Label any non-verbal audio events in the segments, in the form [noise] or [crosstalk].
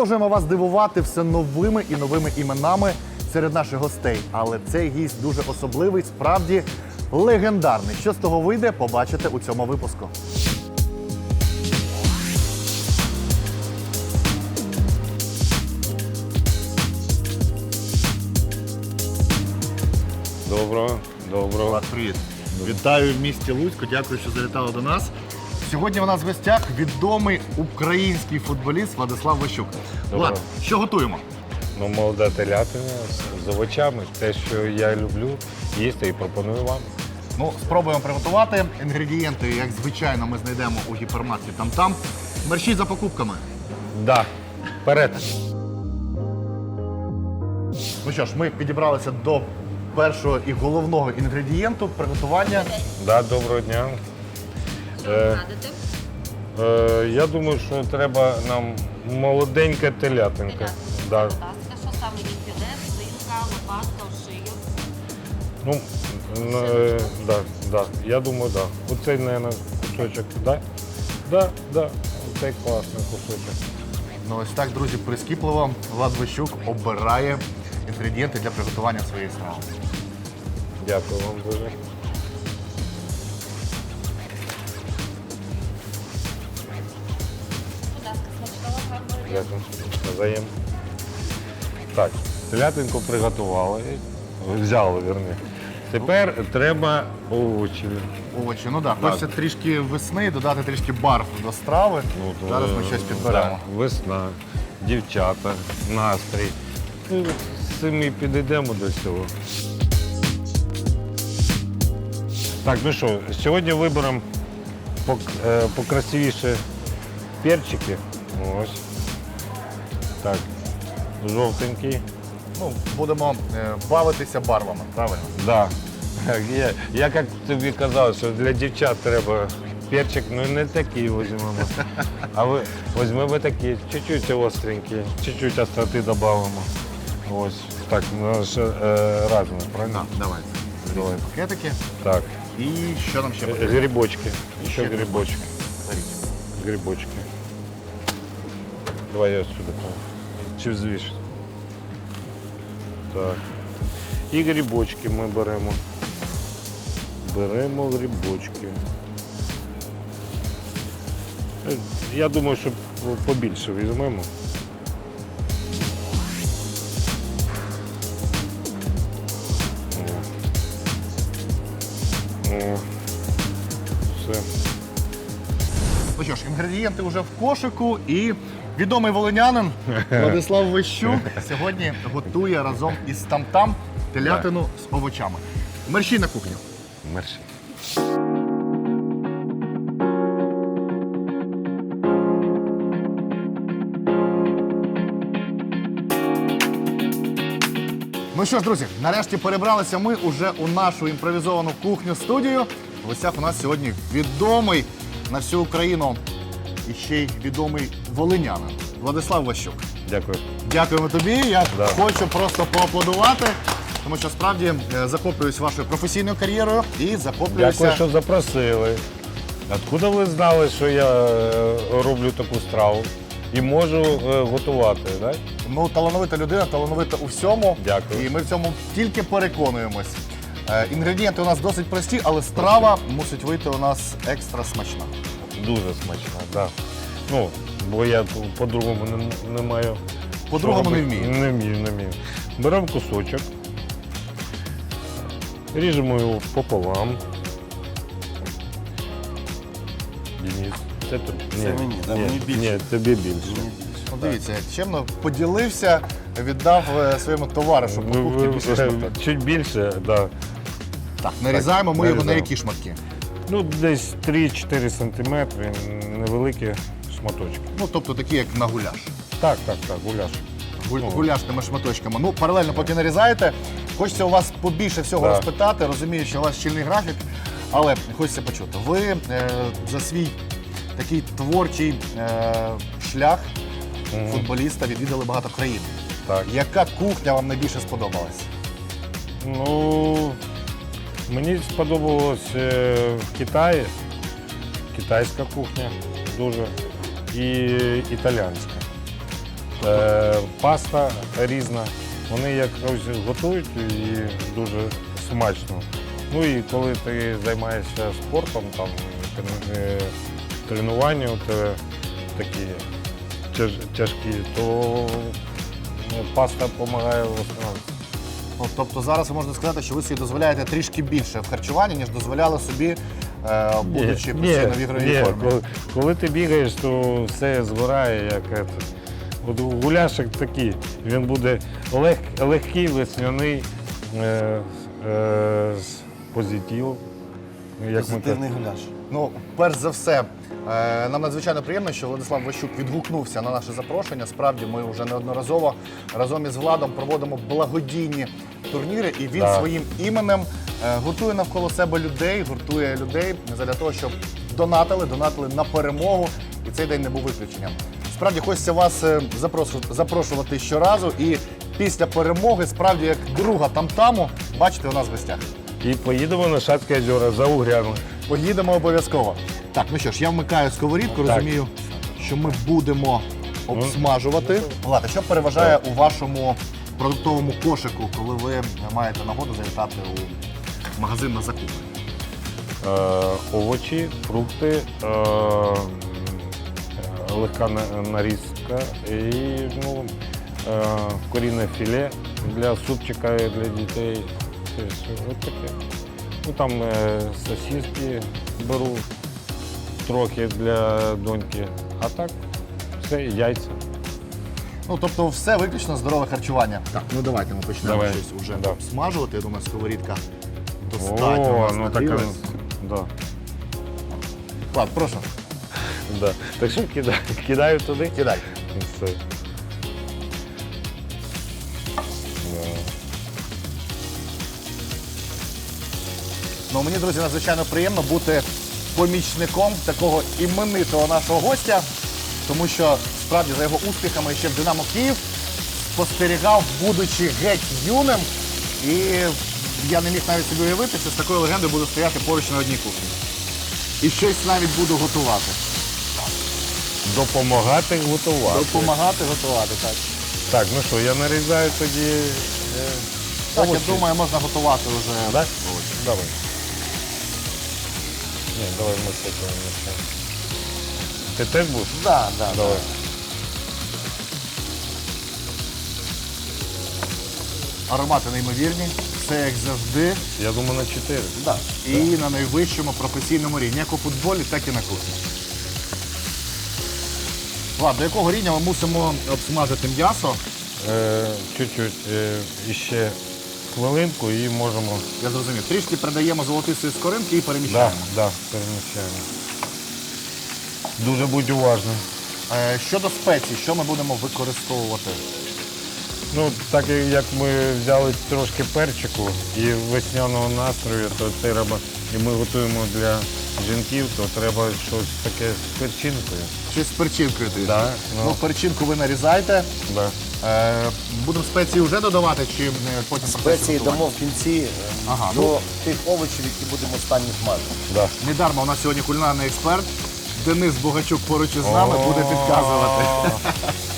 Продовжуємо вас дивувати все новими і новими іменами серед наших гостей. Але цей гість дуже особливий, справді легендарний. Що з того вийде, побачите у цьому випуску. Доброго, доброго. Привіт. Вітаю в місті Луцьку. Дякую, що завітали до нас. Сьогодні у нас в гостях відомий український футболіст Владислав Ващук. Доброго. Влад, що готуємо? Ну, молода телятина з- з овочами. Те, що я люблю їсти і пропоную вам. Ну, спробуємо приготувати. Інгредієнти, як звичайно, ми знайдемо у гіпермаркеті там-там. Мерщій за покупками. Да, вперед. Ну що ж, ми підібралися до першого і головного інгредієнту приготування. Да, доброго дня. Що Е. ви? Е, я думаю, що треба нам молоденька телятинка. Телятина. Да. Будь ласка, що саме від філе, свинка, лопатка, шию. Ну, е, да, да. Я думаю, да. Оцей, мабуть, кусочок, да? Да, да. Оцей класний кусочок. Ну ось так, друзі, прискіпливо Влад Ващук обирає інгредієнти для приготування своєї страви. Дякую вам дуже. Дякую. Навзаєм. Так, телятинку приготували. Взяли, верні. Тепер треба овочі. Овочі, ну так, хочеться трішки весни, додати трішки барв до страви. Ну, то, Зараз ми щось підберемо. да, Весна, дівчата, настрій. Ну, Самі підійдемо до цього. Так, ну що, сьогодні виберемо пок- е, покрасивіше перчики. Ось. Так, жовтенький. Ну, будемо е, бавитися барвами, правильно? Да. Я, я як тобі казав, що для дівчат треба перчик, ну не такий візьмемо. А ви візьмемо такий, чуть-чуть остренький, чуть-чуть остроти додамо. Ось. Так, ну ж е, разне, правильно? давайте. Давай. Пакетики. Так. І що нам ще Е, потрібно? Грибочки. Ще грибочки. Грибочки. Давай я сюди. Чи взвіш? Так. І грибочки ми беремо. Беремо грибочки. Е, Я думаю, що побільше візьмемо. Інгредієнти вже в кошику і відомий волинянин [laughs] Владислав Вищук сьогодні готує разом із там-там телятину з овочами. Мерщій на кухню. Мерсі. Ну що ж, друзі, нарешті перебралися ми уже у нашу імпровізовану кухню студію. В гостях у нас сьогодні відомий на всю Україну і ще й відомий волинянин Владислав Ващук. Дякую. Дякуємо тобі. Я Да. хочу просто поаплодувати, тому що справді е, захоплююсь вашою професійною кар'єрою і захоплююся. Дякую, що запросили. Откуда ви знали, що я е, роблю таку страву і можу е, готувати? Да? Ну, талановита людина, талановита у всьому. Дякую. І ми в цьому тільки переконуємось. Інгредієнти у нас досить прості, але страва мусить вийти у нас екстра смачна. Дуже смачно, так. Ну, бо я по- по-другому не, не маю. По-другому не вмію. Не вмію, не вмію. Беремо кусочок, ріжемо його пополам. Денис, це тобі. Це мені, да, мені більше. Ні, тобі більше. Ну, дивіться, як чемно поділився, віддав е, своєму товаришу по Ну, кухні ви- більше шматок. Чуть більше, так. Да. Так, нарізаємо ми його на нарізаємо. які шматки. Ну, десь 3-4 сантиметри, невеликі шматочки. Ну, тобто такі, як на гуляш. Так, так, так, гуляш. Гуль- Ну. Гуляшними шматочками. Ну, паралельно, поки нарізаєте, хочеться у вас побільше всього Да. розпитати. Розумію, що у вас щільний графік, але хочеться почути. Ви е, за свій такий творчий е, шлях Мгм. футболіста відвідали багато країн. Так. Яка кухня вам найбільше сподобалась? Ну, мені сподобалось е, в Китаї китайська кухня дуже і італіянська. е, паста різна. Вони якось готують і дуже смачно. Ну і коли ти займаєшся спортом, там е, тренування тебе такі тяж- тяжкі, то ну, паста допомагає восстановитися. Ну, тобто зараз ви можете сказати, що ви собі дозволяєте трішки більше в харчуванні, ніж дозволяли собі, е, будучи постійно в ігровій ні, формі. Коли, коли ти бігаєш, то все згорає, як це. От гуляшик такий, він буде лег, легкий, весняний, е, е, з позитивом. Як ми Позитивний гуляш. Ну, перш за все, е, нам надзвичайно приємно, що Владислав Ващук відгукнувся на наше запрошення. Справді, ми вже неодноразово разом із Владом проводимо благодійні турніри, і він Так. своїм іменем е, гуртує навколо себе людей, гуртує людей для того, щоб донатили, донатили на перемогу. І цей день не був виключенням. Справді хочеться вас е, запрошу- запрошувати щоразу. І після перемоги, справді, як друга там-таму, бачите у нас в гостях. І поїдемо на Шацьке озеро за угрями. Поїдемо обов'язково. Так, ну що ж, я вмикаю сковорідку, Так. розумію, що ми будемо обсмажувати. Влада, що переважає у вашому продуктовому кошику, коли ви маєте нагоду завітати у магазин на закупи? Е, овочі, фрукти, е, е, легка на- нарізка і ну, е, корінне філе для супчика і для дітей. Це все от таке. Ну, там е, сосиски беру трохи для доньки, а так все, яйця. Ну, тобто все виключно здорове харчування. Так, ну давайте ми почнемо Давай. щось уже Да. обсмажувати. Я думаю, сковорідка достатньо. у О, нас ну так, нагрілась. да, Влад, прошу, да. так що кидаю, кидаю туди. кидай. Все. Ну, мені, друзі, надзвичайно приємно бути помічником такого іменитого нашого гостя, тому що справді за його успіхами ще в Динамо Київ спостерігав, будучи геть юним. І я не міг навіть собі уявити, що з такою легендою буду стояти поруч на одній кухні. І щось навіть буду готувати. Допомагати готувати. Допомагати готувати, так. Так, ну що, я нарізаю тоді. е, Так, овочі. я думаю, можна готувати вже. Да? Давай. Ні, давай ми з цього почнемо. Ти теж будеш? Да, да, Давай. Аромати неймовірні, все як завжди. Я думаю, на 4. Да. І на найвищому професійному рівні, як у футболі, так і на кухні. Влад, до якого рівня ми мусимо обсмажити м'ясо? Е, чуть-чуть е, іще хвилинку і можемо. Я зрозумів. Трішки придаємо золотистої скоринки і Да, переміщаємо. да, переміщаємо. Дуже будь уважним. Е, щодо спецій, що ми будемо використовувати? Ну, так як ми взяли трошки перчику і весняного настрою, то треба, і ми готуємо для жінків, то треба щось таке з перчинкою. Щось з перчинкою ти. Да, Ну, ну. перчинку ви нарізаєте. Да. Е, будемо спеції вже додавати, чи е, потім Спеції дамо в кінці е, Ага, до ну. тих овочів, які будемо останні смажити. Да. Недарма у нас сьогодні кулінарний експерт. Денис Богачук поруч із нами буде підказувати. [laughs]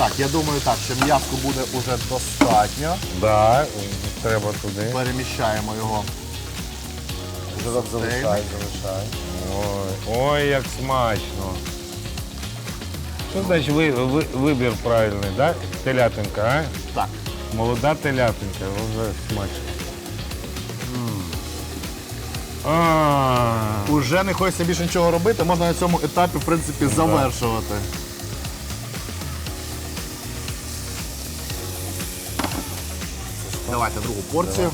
Так, я думаю, так, що м'язку буде уже достатньо. Да, треба туди. Переміщаємо його. Залишай, залишай. Ой, ой, як смачно. Що значить ви, ви, вибір правильний, да? Телятинка, а? Так. Молода телятинка, вже смачно. А, Уже не хочеться більше нічого робити, можна на цьому етапі, в принципі, завершувати. Давайте другу порцію.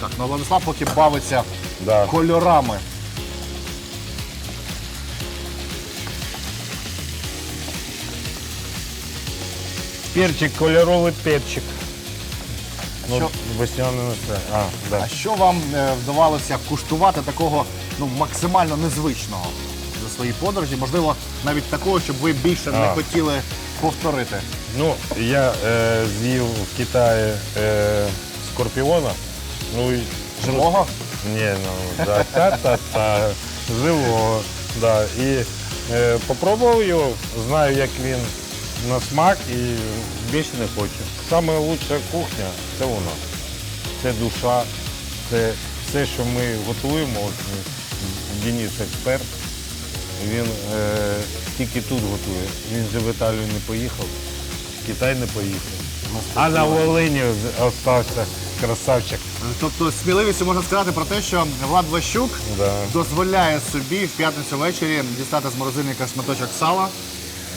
Так, ну Владислав поки бавиться да. кольорами. Перчик, кольоровий перчик. Ну, Що? весняний настрій. А, да. А що вам е, вдавалося куштувати такого ну, максимально незвичного за свої подорожі? Можливо, навіть такого, щоб ви більше не А. хотіли повторити. Ну, я е, з'їв в Китаї е, скорпіона. Ну, і, Живого? Ні, ну, да, та-та-та, живого. Да. І Е, попробував його, знаю, як він на смак і більше не хочу. Саме лучша кухня це у нас. Це душа, це все, що ми готуємо. От, Денис експерт. Він е, тільки тут готує. Він же в Італію не поїхав, Китай не поїхав. А на Волині залишився красавчик. Тобто сміливістю можна сказати про те, що Влад Ващук Да. дозволяє собі в п'ятницю ввечері дістати з морозильника шматочок сала,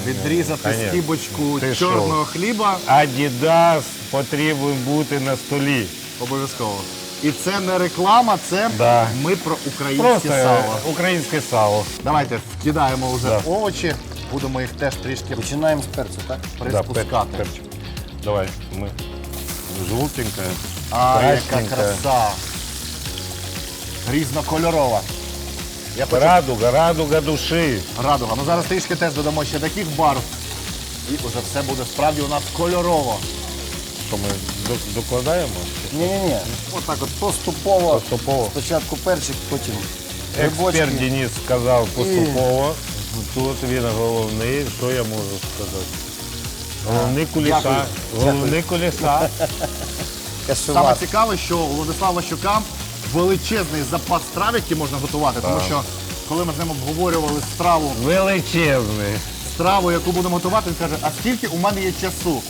відрізати Конечно. скибочку Ти чорного хліба Адідас потрібен бути на столі. обов'язково. І це не реклама, це Да. ми про українське Просто е, сало. українське сало. Давайте вкидаємо вже Да. овочі, будемо їх теж трішки Починаємо з перцю, так? приспускати. Да, пер- перчик. Давай, ми. Жовтенька, а, яка краса. Різнокольорова. Я хочу Радуга, радуга душі. радуга. Ну зараз трішки теж додамо ще таких барв. І вже все буде справді у нас кольорово. Що ми до- докладаємо? Ні-ні-ні. Отак от поступово. Поступово. Спочатку перчик, потім Експерт грибочки. Денис сказав поступово. Тут він головний, що я можу сказати. Головний куліша. Дякую. Головний куліша. [laughs] Саме цікаве, що у Владислава Щука величезний запас страв, які можна готувати, тому що коли ми з ним обговорювали страву, Величезний. страву, яку будемо готувати, він каже, а скільки у мене є часу?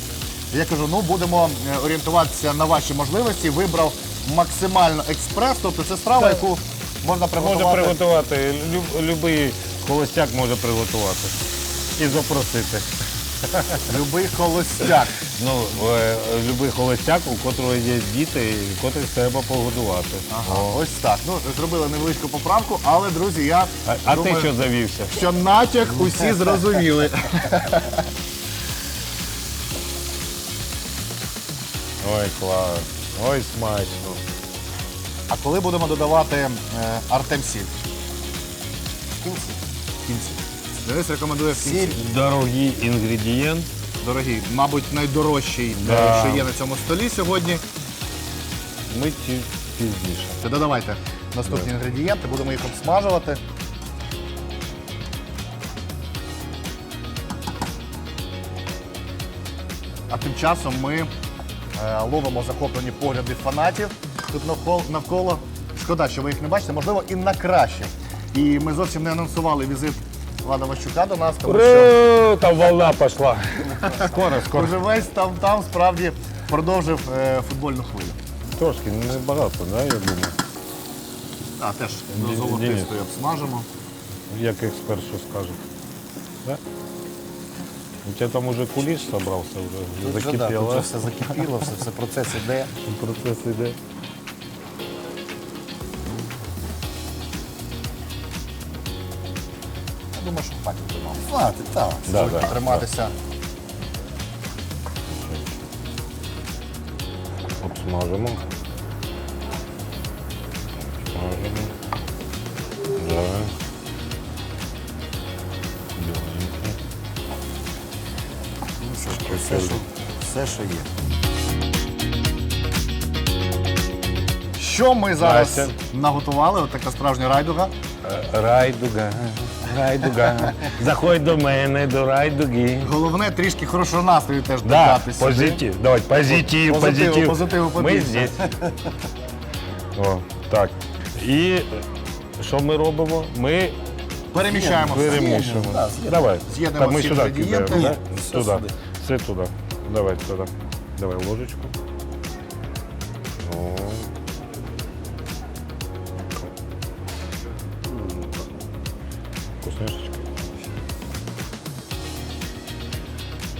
Я кажу, ну будемо е, орієнтуватися на ваші можливості. Вибрав максимально експрес, тобто це страва, яку можна Може приготувати. приготувати. Люб, любий холостяк може приготувати. І запросити. Любий холостяк. Ну, е, любий холостяк, у котрого є діти, і котрих треба погодувати. Ага, ось так. Ну, зробили невеличку поправку, але, друзі, я А, а думаю, ти що завівся? що натяк усі зрозуміли. Ой, клас. Ой, смачно. А коли будемо додавати е, Артем-сіль? В кінці. В кінці. Денис рекомендує в кінці. Сіль. Дорогий інгредієнт. Дорогий, мабуть, найдорожчий, Да. е, що є на цьому столі сьогодні. Ми ті пізніше. Це додавайте наступні інгредієнти, будемо їх обсмажувати. А тим часом ми е, ловимо захоплені погляди фанатів тут навколо, навколо. Шкода, що ви їх не бачите, можливо, і на краще. І ми зовсім не анонсували візит Влада Ващука до нас, тому що Ура! Там волна пішла. Скоро, скоро. вже весь там, там справді продовжив е, футбольну хвилю. Трошки небагато, да, я думаю. А теж до Денис. золотистої обсмажимо. Як експерт що скаже. Да? У тебе там уже куліш зібрався, вже Тут вже, да, тут вже закипіло. все закипіло, все, все процес іде. Процес іде. Думаю, що хватить до нас. Хватить, так. Да, да, Триматися. Обсмажимо. Обсмажимо. Да. Біленький. Ну, що все, що, все, що є. Що ми зараз Настя. наготували? От така справжня райдуга. Райдуга, райдуга. Заходь до мене, до райдуги. Головне трішки хорошого настрою теж Да, додати сюди. позитив. Давай, позитив, Позитиву, позитив. позитиву Мы побільше. здесь. О, так. І що ми робимо? Ми Переміщаємо все. перемішуємо. Да, з'єднуємо. Давай. З'єднуємо Так, ми всі сюди інгредієнти. кидаємо, Ні, да? все Туди. сюди. Все туди. Давай туди. Давай ложечку. О.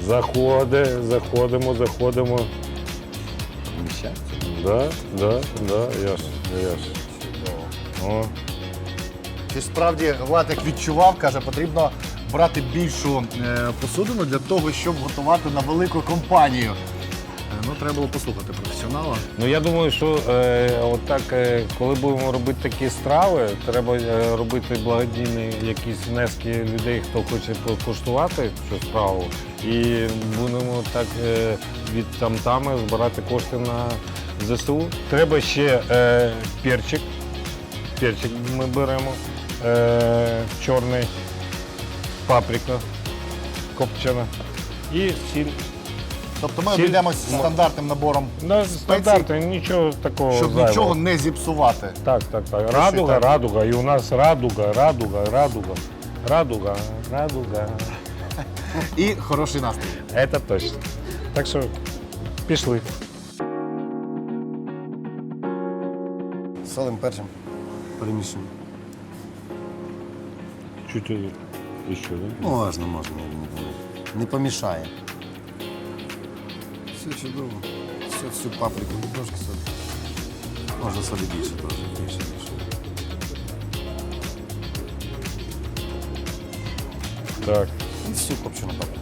Заходи, заходимо, заходимо. Да, да, да, ясно, ясно. О, Чи справді Влад як відчував, каже, потрібно брати більшу е, посудину для того, щоб готувати на велику компанію. Ну, треба було послухати професіонала. Ну я думаю, що е, от е, коли будемо робити такі страви, треба е, робити благодійні якісь внески людей, хто хоче покуштувати цю страву. І будемо так е, від тамтами збирати кошти на ЗСУ. Треба ще е, перчик. Перчик ми беремо е, чорний. паприка копчена і сіль. Тобто ми Сіль- обійдемось стандартним набором, Спеції. стандартно, нічого такого щоб зайвого. нічого не зіпсувати. Так, так, так. Радуга, так. радуга. І у нас радуга, радуга, радуга. Радуга, радуга. [laughs] І хороший настрій. Це точно. Так що пішли. Солим першим перемішуємо. Чуть ще, да? Можна, можна, я думаю. Не помішає. Все чудово. Все, всю паприку, трошки солі. Можна солі більше, трошки більше, більше. Так. І всю копчену паприку.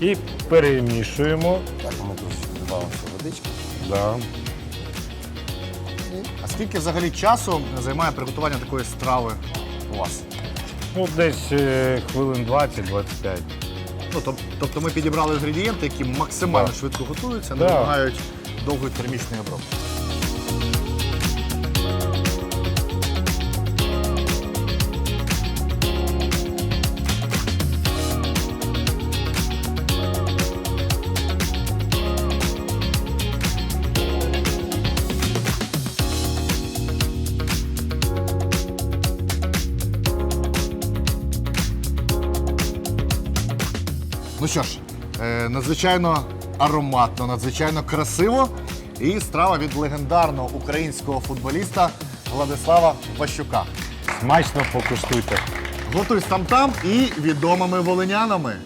І перемішуємо. Так, ми трошечки додамо водички. Да. А скільки взагалі часу займає приготування такої страви у вас? Ну, десь е, хвилин 20-25. Ну, тоб- тобто ми підібрали інгредієнти, які максимально швидко готуються, не вимагають довгої термічної обробки. Що ж, е, надзвичайно ароматно, надзвичайно красиво. І страва від легендарного українського футболіста Владислава Ващука. Смачно покуштуйте. Готуй там-там і відомими волинянами.